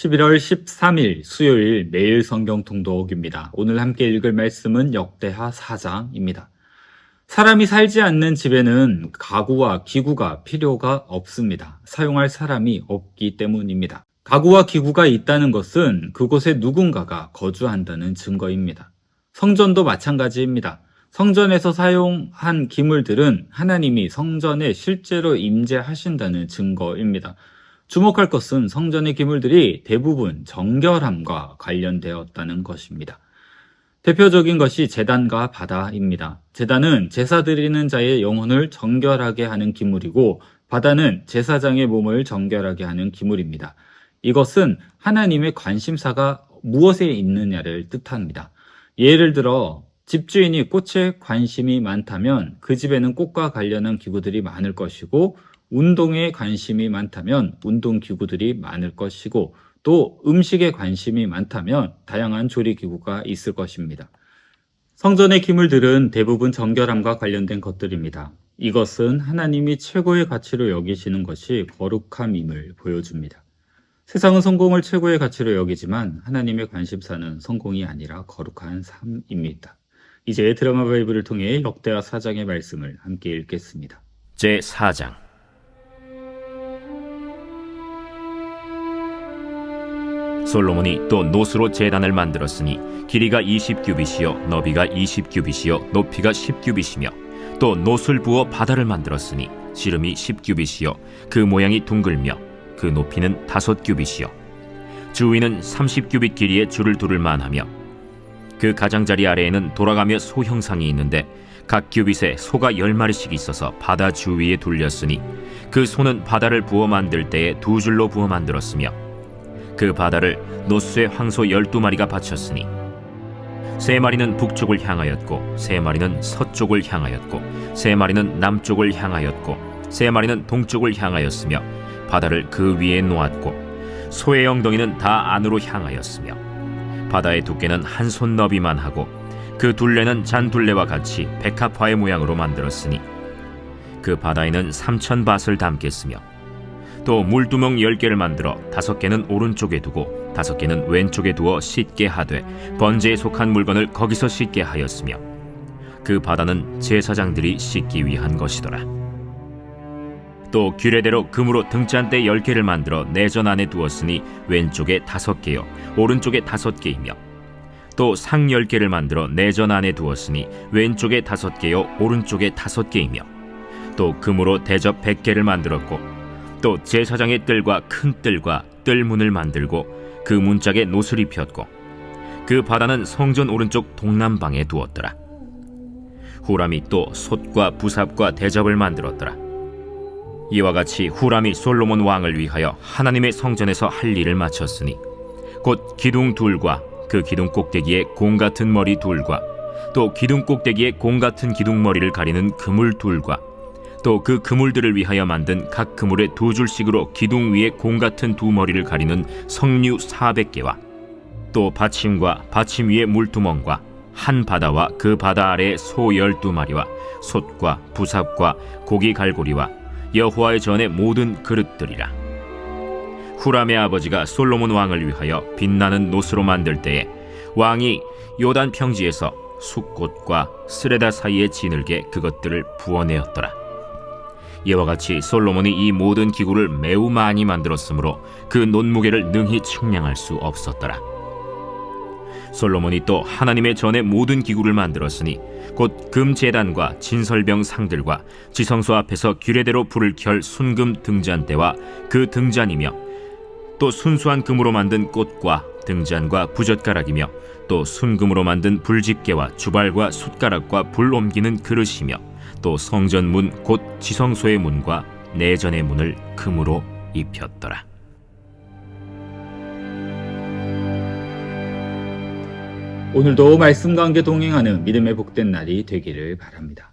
11월 13일 수요일 매일 성경 통독입니다. 오늘 함께 읽을 말씀은 역대하 4장입니다. 사람이 살지 않는 집에는 가구와 기구가 필요가 없습니다. 사용할 사람이 없기 때문입니다. 가구와 기구가 있다는 것은 그곳에 누군가가 거주한다는 증거입니다. 성전도 마찬가지입니다. 성전에서 사용한 기물들은 하나님이 성전에 실제로 임재하신다는 증거입니다. 주목할 것은 성전의 기물들이 대부분 정결함과 관련되었다는 것입니다. 대표적인 것이 재단과 바다입니다. 재단은 제사 드리는 자의 영혼을 정결하게 하는 기물이고 바다는 제사장의 몸을 정결하게 하는 기물입니다. 이것은 하나님의 관심사가 무엇에 있느냐를 뜻합니다. 예를 들어 집주인이 꽃에 관심이 많다면 그 집에는 꽃과 관련한 기구들이 많을 것이고 운동에 관심이 많다면 운동 기구들이 많을 것이고 또 음식에 관심이 많다면 다양한 조리 기구가 있을 것입니다. 성전의 기물들은 대부분 정결함과 관련된 것들입니다. 이것은 하나님이 최고의 가치로 여기시는 것이 거룩함임을 보여줍니다. 세상은 성공을 최고의 가치로 여기지만 하나님의 관심사는 성공이 아니라 거룩한 삶입니다. 이제 드라마 바이블을 통해 역대와 사장의 말씀을 함께 읽겠습니다. 제 4장 솔로몬이 또 노스로 제단을 만들었으니 길이가 20규빗이요 너비가 20규빗이요 높이가 10규빗이며 또 노술 부어 바다를 만들었으니 지름이 10규빗이요 그 모양이 둥글며 그 높이는 다섯 규빗이요. 주위는 30규빗 길이의 줄을 두를 만하며 그 가장자리 아래에는 돌아가며 소 형상이 있는데 각 규빗에 소가 열 마리씩 있어서 바다 주위에 둘렸으니 그 소는 바다를 부어 만들 때에 두 줄로 부어 만들었으며 그 바다를 노스의 황소 열두 마리가 바쳤으니 세 마리는 북쪽을 향하였고 세 마리는 서쪽을 향하였고 세 마리는 남쪽을 향하였고 세 마리는 동쪽을 향하였으며 바다를 그 위에 놓았고 소의 엉덩이는 다 안으로 향하였으며 바다의 두께는 한 손 너비만 하고 그 둘레는 잔둘레와 같이 백합화의 모양으로 만들었으니 그 바다에는 삼천 밭을 담겠으며 또 물두멍 열 개를 만들어 다섯 개는 오른쪽에 두고 다섯 개는 왼쪽에 두어 씻게 하되 번제에 속한 물건을 거기서 씻게 하였으며 그 바다는 제사장들이 씻기 위한 것이더라. 또 규례대로 금으로 등잔대 열 개를 만들어 내전 안에 두었으니 왼쪽에 다섯 개요 오른쪽에 다섯 개이며 또상열 개를 만들어 내전 안에 두었으니 왼쪽에 다섯 개요 오른쪽에 다섯 개이며 또 금으로 대접 백 개를 만들었고 또 제사장의 뜰과 큰 뜰과 뜰문을 만들고 그 문짝에 노슬이 폈고 그 바다는 성전 오른쪽 동남방에 두었더라. 후람이 또 솥과 부삽과 대접을 만들었더라. 이와 같이 후람이 솔로몬 왕을 위하여 하나님의 성전에서 할 일을 마쳤으니 곧 기둥 둘과 그 기둥 꼭대기에 공 같은 머리 둘과 또 기둥 꼭대기에 공 같은 기둥 머리를 가리는 그물 둘과 또 그 그물들을 위하여 만든 각 그물에 두 줄씩으로 기둥 위에 공 같은 두 머리를 가리는 석류 400개와 또 받침과 받침 위에 물두멍과 한 바다와 그 바다 아래 소 열두 마리와 솥과 부삽과 고기 갈고리와 여호와의 전의 모든 그릇들이라. 후람의 아버지가 솔로몬 왕을 위하여 빛나는 노스로 만들 때에 왕이 요단 평지에서 숫꽃과 스레다 사이에 지늘게 그것들을 부어내었더라 이와 같이 솔로몬이 이 모든 기구를 매우 많이 만들었으므로 그 논무게를 능히 측량할 수 없었더라. 솔로몬이 또 하나님의 전에 모든 기구를 만들었으니 곧 금제단과 진설병 상들과 지성소 앞에서 규례대로 불을 켤 순금 등잔대와 그 등잔이며 또 순수한 금으로 만든 꽃과 등잔과 부젓가락이며 또 순금으로 만든 불집게와 주발과 숟가락과 불 옮기는 그릇이며 또 성전 문 곧 지성소의 문과 내전의 문을 금으로 입혔더라. 오늘도 말씀과 함께 동행하는 믿음의 복된 날이 되기를 바랍니다.